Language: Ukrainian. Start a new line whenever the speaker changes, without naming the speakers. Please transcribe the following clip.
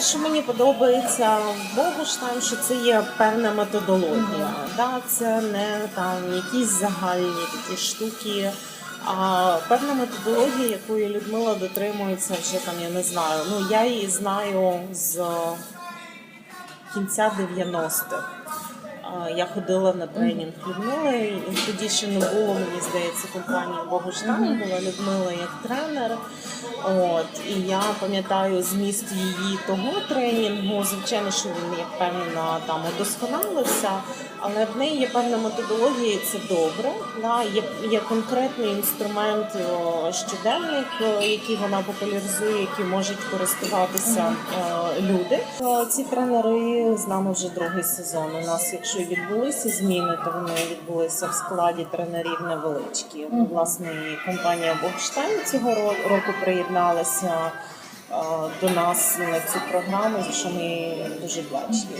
що мені подобається в Богуштайм, що це є певна методологія. Да? Це не там якісь загальні такі штуки. А певна методологія, якої Людмила дотримується вже там, я не знаю. Ну я її знаю з кінця 90-х. Я ходила на тренінг Людмили, і тоді ще не було, мені здається, компанії Богуштайн, була Людмила як тренер. От, і я пам'ятаю зміст її того тренінгу. Звичайно, що він як певна там удосконалився, але в неї є певна методологія, і це добре. Да? Є, є конкретний інструмент щоденник, який вона популяризує, який можуть користуватися е, люди. Ці тренери з нами вже другий сезон. У нас, якщо і відбулися зміни, то вони відбулися в складі тренерів невеличкі. Власне, і компанія Богштайн цього ро- року приєдналася е, до нас на цю програму, за що ми дуже вдячні.